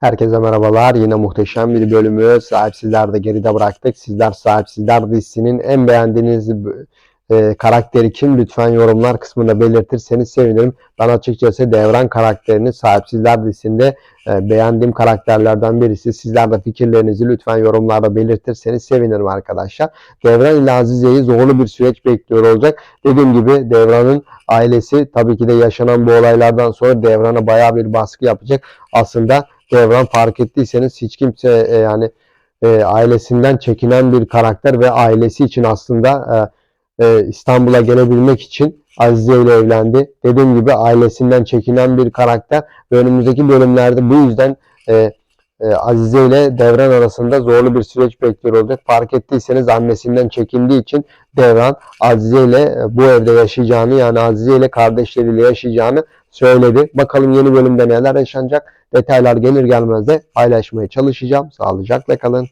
Herkese merhabalar. Yine muhteşem bir bölümü sahipsizler de geride bıraktık. Sizler sahipsizler dizisinin en beğendiğiniz e, karakteri kim? Lütfen yorumlar kısmında belirtirseniz sevinirim. Ben açıkçası Devran karakterini sahipsizler dizisinde e, beğendiğim karakterlerden birisi. Sizler de fikirlerinizi lütfen yorumlarda belirtirseniz sevinirim arkadaşlar. Devran ile Azize'yi zorlu bir süreç bekliyor olacak. Dediğim gibi Devran'ın ailesi tabii ki de yaşanan bu olaylardan sonra Devran'a bayağı bir baskı yapacak. Aslında Devran fark ettiyseniz hiç kimse e, yani e, ailesinden çekinen bir karakter ve ailesi için aslında e, e, İstanbul'a gelebilmek için Azize ile evlendi. Dediğim gibi ailesinden çekinen bir karakter ve önümüzdeki bölümlerde bu yüzden e, e, Azize ile Devran arasında zorlu bir süreç bekliyor olacak. Fark ettiyseniz annesinden çekindiği için Devran Azize ile e, bu evde yaşayacağını yani Azize ile kardeşleriyle yaşayacağını söyledi. Bakalım yeni bölümde neler yaşanacak. Detaylar gelir gelmez de paylaşmaya çalışacağım. Sağlıcakla kalın.